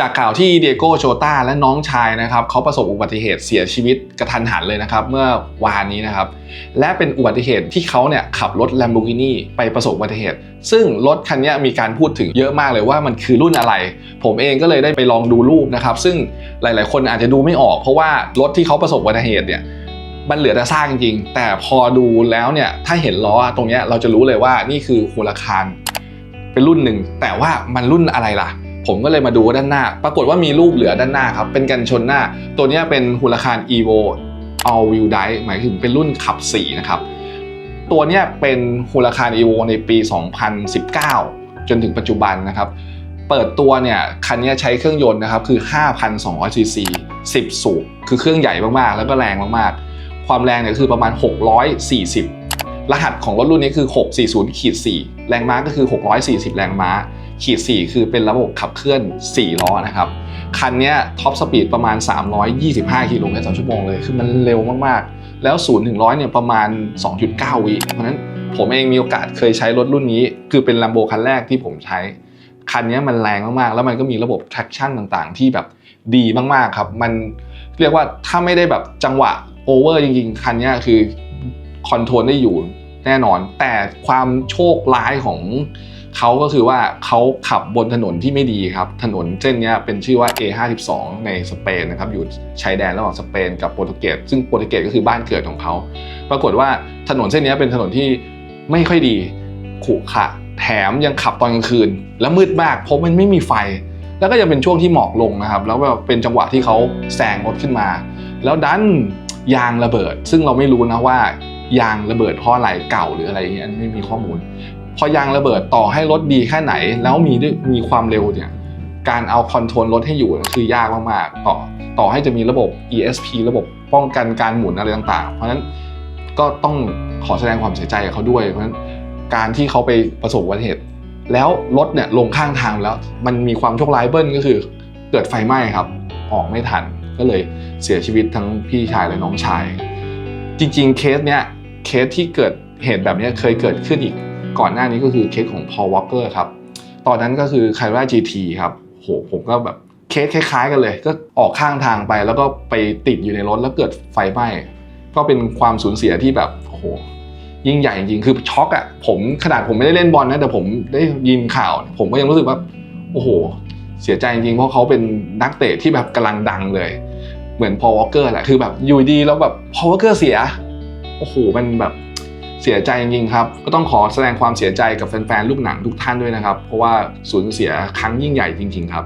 จากข่าวที่เดียโก้โชต้าและน้องชายนะครับเขาประสบอุบัติเหตุเสียชีวิตกระทันหันเลยนะครับ เมื่อวานนี้นะครับ และเป็นอุบัติเหตุที่เขาเนี่ยขับรถ Lamborghini ไปประสบอุบัติเหตุ ซึ่งรถคันนี้มีการพูดถึงเยอะมากเลยว่ามันคือรุ่นอะไร ผมเองก็เลยได้ไปลองดูรูปนะครับ ซึ่งหลาย ๆ คนอาจจะดูไม่ออก เพราะว่ารถที่เขาประสบอุบัติเหตุเนี่ยมันเหลือแต่ซากจริงๆ แต่พอดูแล้วเนี่ยถ้าเห็นล้อตรงเนี้ยเราจะรู้เลยว่านี่คือฮูลาคารเป็นรุ่นหนึ่งแต่ว่ามันรุ่นอะไรล่ะ ผมก็เลยมาดูด้านหน้า ปรากฏว่ามีรูปเหลือด้านหน้าครับ เป็นกันชนหน้า ตัวนี้เป็นฮูลาคาร Evo All Wheel Drive หมายถึงเป็นรุ่นขับ4นะครับ ตัวนี้เป็นฮูลาคาร Evo ในปี 2019 จนถึงปัจจุบันนะครับ เปิดตัวเนี่ยคันนี้ใช้เครื่องยนต์นะครับคือ 5,200ซีซี10 สูบคือเครื่องใหญ่มากๆ แล้วก็แรงมากๆ ความแรงเนี่ยคือประมาณ 640 รหัสของรถรุ่นนี้คือ 640ขีด4แรงม้าก็คือ 640 แรงม้า ขีด4คือเป็นระบบขับเคลื่อน 4 ล้อนะครับ คันนี้ท็อปสปีดประมาณ 325 กิโลเมตรต่อชั่วโมงเลย คือมันเร็วมากๆ แล้ว 0 ถึง 100 เนี่ยประมาณ 2.9 วิเพราะฉะนั้นผมเองมีโอกาสเคยใช้รถรุ่นนี้ คือเป็น Lambo คันแรกที่ผมใช้ คันนี้มันแรงมากๆ แล้วมันก็มีระบบ traction ต่างๆ ที่แบบดีมากๆครับ มันเรียกว่าถ้าไม่ได้แบบจังหวะโอเวอร์จริงๆ คันนี้คือคอนโทรลได้อยู่แน่นอน แต่ความโชคร้ายของ เขาก็คือว่าเขาขับบนถนนที่ไม่ดีครับ ถนนเส้นนี้เป็นชื่อว่า A52 ในสเปนนะครับ อยู่ชายแดนระหว่างสเปนกับโปรตุเกส ซึ่งโปรตุเกสก็คือบ้านเกิดของเขา ปรากฏว่าถนนเส้นนี้เป็นถนนที่ไม่ค่อยดีขรุขระแถมยังขับตอนกลางคืน แล้วมืดมากเพราะมันไม่มีไฟ แล้วก็ยังเป็นช่วงที่หมอกลงนะครับ แล้วแบบเป็นจังหวะที่เขาแซงรถขึ้นมา แล้วดันยางระเบิด ซึ่งเราไม่รู้นะว่ายางระเบิดเพราะอะไรเก่าหรืออะไรอย่างเงี้ยไม่มีข้อมูล พอยางระเบิดต่อให้รถดีแค่ไหน แล้วมีด้วยมีความเร็วเนี่ยการเอาคอนโทรลรถให้อยู่คือยากมากๆต่อต่อให้จะมีระบบ ESP ระบบป้องกันการหมุนอะไรต่างๆ เพราะฉะนั้นก็ต้องขอแสดงความเสียใจกับเขาด้วย เพราะฉะนั้นการที่เขาไปประสบอุบัติเหตุ แล้วรถเนี่ยลงข้างทางแล้ว มันมีความโชคร้ายเบิ้ลก็คือ เกิดไฟไหม้ครับ ออกไม่ทันก็เลยเสียชีวิตทั้งพี่ชายและน้องชาย จริงๆเคสเนี้ยเคสที่เกิดเหตุแบบนี้เคยเกิดขึ้นอีก ก่อนหน้านี้ก็คือเคสของ Paul Walker ครับ ตอนนั้นก็คือ c a r r a GT ครับโหผมก็แบบเคสคล้าย ๆ กันเลย ก็ออกข้างทางไปแล้วก็ไปติดอยู่ในรถแล้วเกิดไฟไหม้ก็เป็นความสูญเสียที่แบบโอ้โหยิ่งใหญ่จริงๆคือช็อกอะ่ะผมขนาดผมไม่ได้เล่นบอลนะแต่ผมได้ยินข่าว ผมก็ยังรู้สึกว่าโอ้โห เสียใจจริงๆเพราะเขาเป็นนักเตะที่แบบกำลังดังเลย เหมือนพอวอลเกอร์แหละคือแบบอยู่ดีแล้วแบบพอวอลเกอร์เสียโอ้โหมันแบบ เสียใจจริงๆครับ ก็ต้องขอแสดงความเสียใจกับแฟนๆ ลูกหนังทุกท่านด้วยนะครับ เพราะว่าสูญเสียครั้งยิ่งใหญ่จริงๆครับ